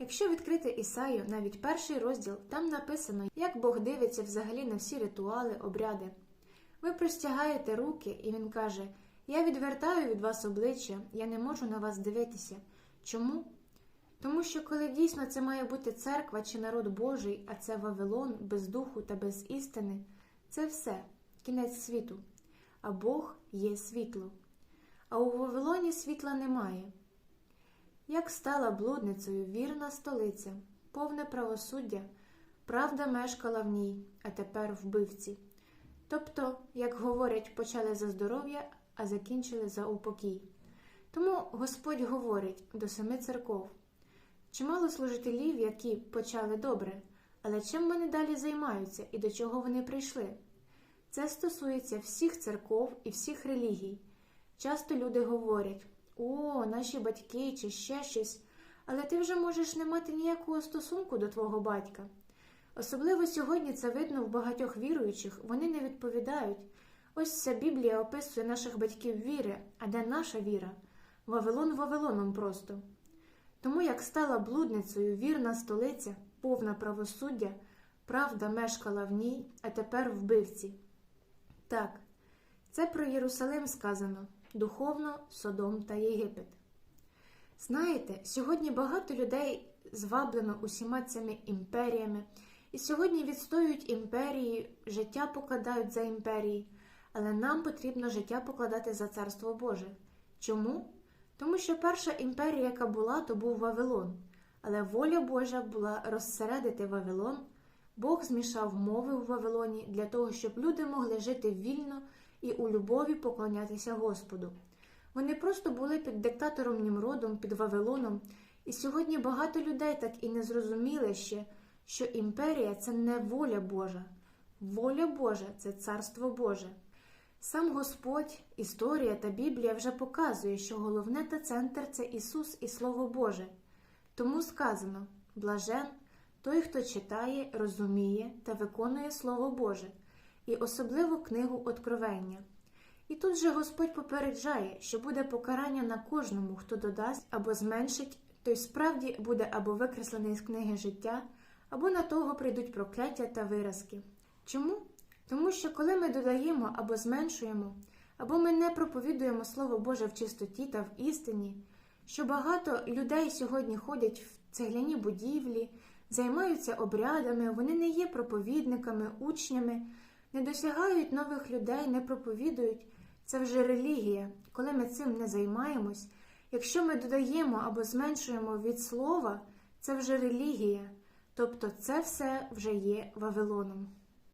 Якщо відкрити Ісаю, навіть перший розділ, там написано, як Бог дивиться взагалі на всі ритуали, обряди. Ви простягаєте руки, і він каже: Я відвертаю від вас обличчя, я не можу на вас дивитися. Чому? Тому що коли дійсно це має бути церква чи народ Божий, а це Вавилон без духу та без істини, це все, кінець світу. А Бог є світло. А у Вавилоні світла немає. Як стала блудницею вірна столиця, повне правосуддя, правда мешкала в ній, а тепер вбивці. Тобто, як говорять, почали за здоров'я, а закінчили за упокій. Тому Господь говорить до семи церков. Чимало служителів, які почали добре, але чим вони далі займаються і до чого вони прийшли? Це стосується всіх церков і всіх релігій. Часто люди говорять: о, наші батьки чи ще щось, але ти вже можеш не мати ніякого стосунку до твого батька. Особливо сьогодні це видно в багатьох віруючих, вони не відповідають. Ось ця Біблія описує наших батьків віри, а де наша віра? Вавилон Вавилоном просто. Тому як стала блудницею вірна столиця, повна правосуддя, правда мешкала в ній, а тепер вбивці. Так, це про Єрусалим сказано духовно Содом та Єгипет. Знаєте, сьогодні багато людей зваблено усіма цими імперіями, і сьогодні відстоюють імперії, життя покладають за імперії, але нам потрібно життя покладати за Царство Боже. Чому? Тому що перша імперія, яка була, то був Вавилон, але воля Божа була розсередити Вавилон. Бог змішав мови в Вавилоні для того, щоб люди могли жити вільно і у любові поклонятися Господу. Вони просто були під диктатором Німродом, під Вавилоном, і сьогодні багато людей так і не зрозуміли ще, що імперія це не воля Божа. Воля Божа це царство Боже. Сам Господь, історія та Біблія вже показує, що головне та центр це Ісус і Слово Боже. Тому сказано блажен той, хто читає, розуміє та виконує Слово Боже, і особливо книгу Откровення. І тут же Господь попереджає, що буде покарання на кожному, хто додасть або зменшить, той справді буде або викреслений з книги життя, або на того прийдуть прокляття та виразки. Чому? Тому що коли ми додаємо або зменшуємо, або ми не проповідуємо Слово Боже в чистоті та в істині, що багато людей сьогодні ходять в цегляні будівлі, займаються обрядами, вони не є проповідниками, учнями, не досягають нових людей, не проповідують. Це вже релігія. Коли ми цим не займаємось, якщо ми додаємо або зменшуємо від слова, це вже релігія. Тобто це все вже є Вавилоном.